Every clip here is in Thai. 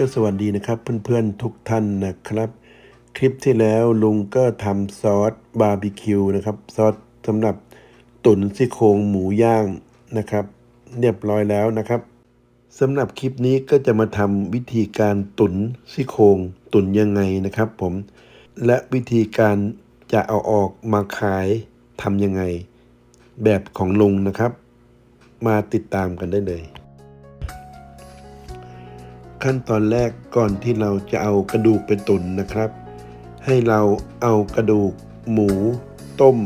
ก็สวัสดีนะครับ เพื่อนๆทุกท่านนะครับ คลิปที่แล้วลุงก็ทำซอสบาร์บีคิวนะครับ ซอสสำหรับตุ๋นซี่โครงหมูย่างนะครับ เรียบร้อยแล้วนะครับสำหรับคลิปนี้ก็จะมาทำวิธีการตุ๋นซี่โครงตุ๋นยังไงนะครับผม และวิธีการจะเอาออกมาขายทำยังไง แบบของลุงนะครับ มาติดตามกันได้เลย ขั้นตอนแรกก่อนที่เราจะเอากระดูกไปตุ๋นนะครับ ให้เราเอากระดูกหมูต้ม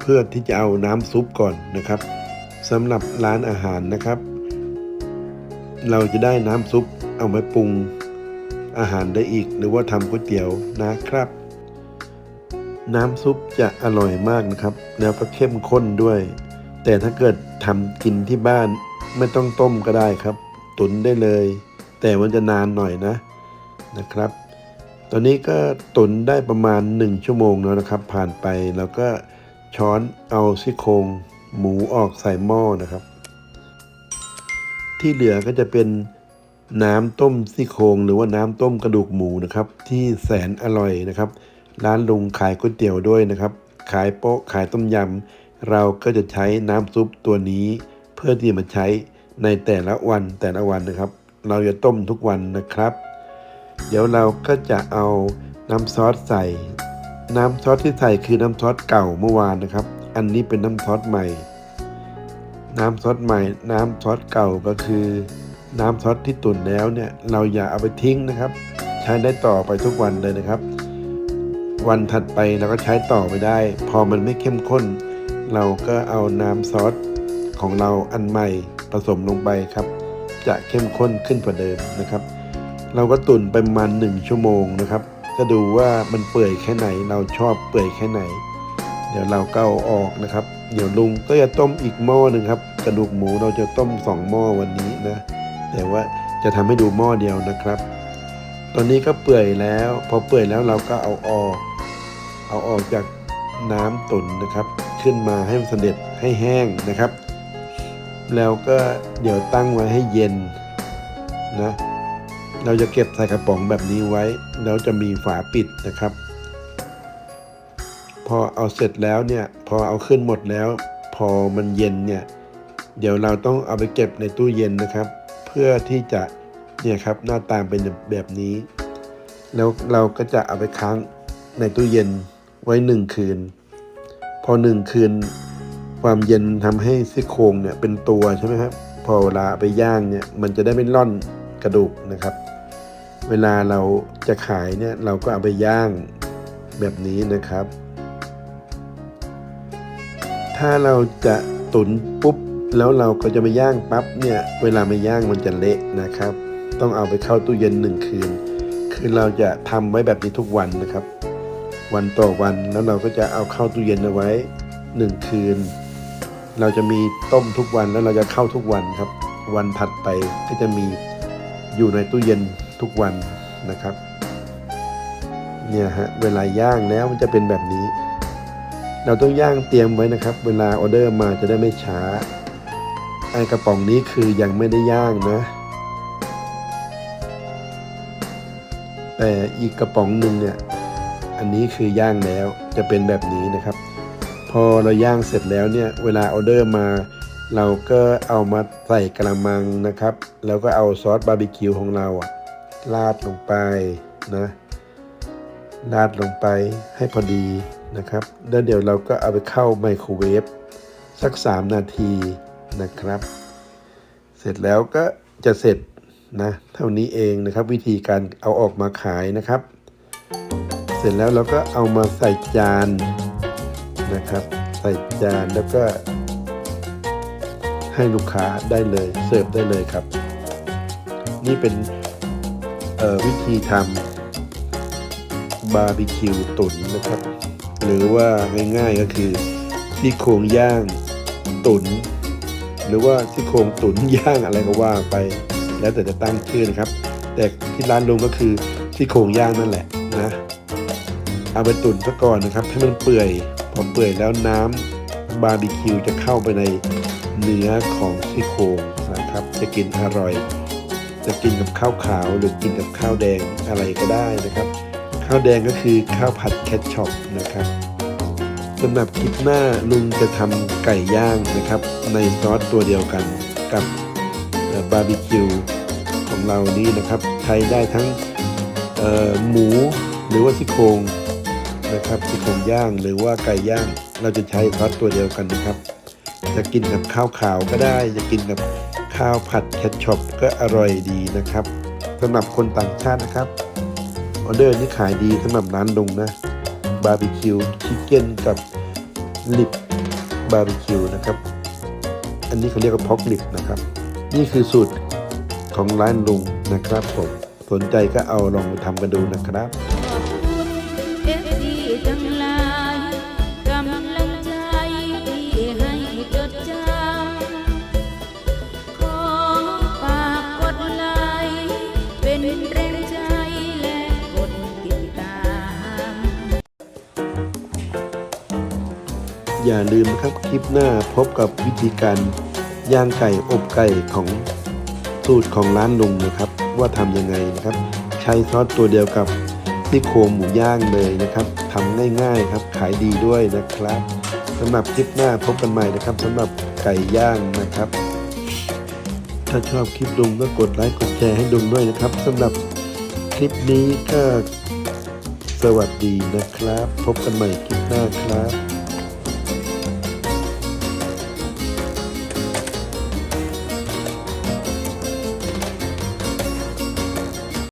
เพื่อที่จะเอาน้ำซุปก่อนนะครับสำหรับร้านอาหารนะครับ เราจะได้น้ำซุปเอาไปปรุงอาหารได้อีก หรือว่าทำก๋วยเตี๋ยวนะครับ น้ำซุปจะอร่อยมากนะครับ แล้วก็เข้มข้นด้วย แต่ถ้าเกิดทำกินที่บ้านไม่ต้องต้มก็ได้ครับ ตุ๋นได้เลย แต่มันจะนานหน่อยนะนะครับ ตอนนี้ก็ตุ๋นได้ประมาณ 1 ชั่วโมงแล้วนะครับ ผ่านไปแล้วก็ช้อนเอาซี่โครงหมูออกใส่หม้อนะครับ ที่เหลือก็จะเป็นน้ำต้มซี่โครงหรือว่าน้ำต้มกระดูกหมูนะครับ ที่แสนอร่อยนะครับ ร้านลุงขายก๋วยเตี๋ยวด้วยนะครับ ขายโป๊ะขายต้มยำเราก็จะใช้น้ำซุปตัวนี้ เพื่อที่มาใช้ในแต่ละวันแต่ละวันนะครับ เราจะต้มทุกวันนะครับ เดี๋ยวเราก็จะเอาน้ำซอสใส่ น้ำซอสที่ใส่คือน้ำซอสเก่าเมื่อวานนะครับ อันนี้เป็นน้ำซอสใหม่ น้ำซอสใหม่ น้ำซอสเก่าก็คือ น้ำซอสที่ตุ๋นแล้วเนี่ยเราอย่าเอาไปทิ้งนะครับ ใช้ได้ต่อไปทุกวันเลยนะครับ วันถัดไปเราก็ใช้ต่อไปได้ พอมันไม่เข้มข้น เราก็เอาน้ำซอสของเราอันใหม่ผสมลงไปครับ จะเข้มข้นขึ้นกว่าเดิมนะครับ เราก็ตุ๋นไปประมาณ 1 ชั่วโมงนะครับ ก็ดูว่ามันเปื่อยแค่ไหน เราชอบเปื่อยแค่ไหน เดี๋ยวเราก็เอาออกนะครับ เดี๋ยวลุงก็จะต้มอีกหม้อหนึ่งครับกระดูกหมูเราจะต้มสองหม้อวันนี้นะ แต่ว่าจะทำให้ดูหม้อเดียวนะครับ ตอนนี้ก็เปื่อยแล้ว พอเปื่อยแล้วเราก็เอาออก เอาออกจากน้ำตุ๋นนะครับ ขึ้นมาให้มันเสด็จให้แห้งนะครับ แล้วก็เดี๋ยวตั้งไว้ให้เย็นนะเราจะเก็บใส่กระป๋องแบบนี้ไว้ แล้วจะมีฝาปิดนะครับ พอเอาเสร็จแล้วเนี่ย พอเอาขึ้นหมดแล้ว พอมันเย็นเนี่ย เดี๋ยวเราต้องเอาไปเก็บในตู้เย็นนะครับ เพื่อที่จะเนี่ยครับหน้าตาเป็นแบบนี้ แล้วเราก็จะเอาไปค้างในตู้เย็นไว้หนึ่งคืน พอหนึ่งคืน ความเย็นทำให้ซี่โครงเนี่ยเป็นตัวใช่ไหมครับ พอเวลาไปย่างเนี่ยมันจะได้ไม่ร่อนกระดูกนะครับ เวลาเราจะขายเนี่ยเราก็เอาไปย่างแบบนี้นะครับ ถ้าเราจะตุนปุ๊บแล้วเราก็จะไปย่างปั๊บเนี่ยเวลาไม่ย่างมันจะเละนะครับ ต้องเอาไปเข้าตู้เย็นหนึ่งคืน คือเราจะทำไว้แบบนี้ทุกวันนะครับ วันต่อวันแล้วเราก็จะเอาเข้าตู้เย็นเอาไว้หนึ่งคืน เราจะมีต้มทุกวันแล้วเราจะเข้าทุกวันครับ วันถัดไปก็จะมีอยู่ในตู้เย็นทุกวันนะครับ เนี่ยฮะเวลาย่างแล้วมันจะเป็นแบบนี้ เราต้องย่างเตรียมไว้นะครับ เวลาออเดอร์มาจะได้ไม่ช้าไอกระป๋องนี้คือยังไม่ได้ย่างนะ แต่อีกกระป๋องหนึ่งเนี่ยอันนี้คือย่างแล้วจะเป็นแบบนี้นะครับ พอเราย่างเสร็จแล้วเนี่ยเวลาออเดอร์มา เราก็เอามาใส่กระมังนะครับ แล้วก็เอาซอสบาร์บีคิวของเราอะราดลงไปนะราดลงไปให้พอดีนะครับแล้วเดี๋ยวเราก็เอาไปเข้าไมโครเวฟสัก 3 นาทีนะครับ เสร็จแล้วก็จะเสร็จนะเท่านี้เองนะครับ วิธีการเอาออกมาขายนะครับ เสร็จแล้วเราก็เอามาใส่จาน นะครับ ใส่จานแล้วก็ ให้ลูกค้าได้เลยเสิร์ฟได้เลยครับ นี่เป็นวิธีทำบาร์บีคิวตุ๋นนะครับ หรือว่าง่ายๆก็คือซี่โครงย่างตุ๋นหรือว่าซี่โครงตุ๋นย่างอะไรก็ว่าไป แล้วแต่จะตั้งชื่อนะครับ แต่ที่ร้านลุงก็คือซี่โครงย่างนั่นแหละนะ เอาไปตุ๋นซะก่อนนะครับ ให้มันเปื่อย พอเปื่อยแล้วน้ำบาร์บีคิวจะเข้าไปในเนื้อของซี่โครงนะครับ จะกินอร่อย จะกินกับข้าวขาวหรือกินกับข้าวแดงอะไรก็ได้นะครับ ข้าวแดงก็คือข้าวผัดแคชช็อปนะครับสำหรับคลิปหน้าลุงจะทำไก่ย่างนะครับ ในซอสตัวเดียวกันกับบาร์บีคิวของเรานี่นะครับ ใช้ได้ทั้งหมูหรือว่าซี่โครง นะครับซี่โครงย่างหรือว่าไก่ย่าง เราจะใช้ซอสตัวเดียวกันนะครับ จะกินกับข้าวขาวก็ได้ จะกินกับข้าวผัดแคชช็อปก็อร่อยดีนะครับสำหรับคนต่างชาตินะครับออเดอร์นี้ขายดีสำหรับร้านลุงนะบาร์บีคิวชิคเก้นกับลิปบาร์บีคิวนะครับ อันนี้เขาเรียกว่าพ็อกลิปนะครับ นี่คือสูตรของร้านลุงนะครับผม สนใจก็เอาลองไปทำกันดูนะครับ อย่าลืมนะครับคลิปหน้าพบกับวิธีการย่างไก่อบไก่ของสูตรของร้านลุงนะครับ ว่าทำยังไงนะครับ ใช้ซอสตัวเดียวกับซี่โครงหมูย่างเลยนะครับทำง่ายๆครับขายดีด้วยนะครับสำหรับคลิปหน้าพบกันใหม่นะครับสำหรับไก่ย่างนะครับ ถ้าชอบคลิปลุงก็กดไลค์กดแชร์ให้ลุงด้วยนะครับสำหรับคลิปนี้ก็สวัสดีนะครับ พบกันใหม่คลิปหน้าครับ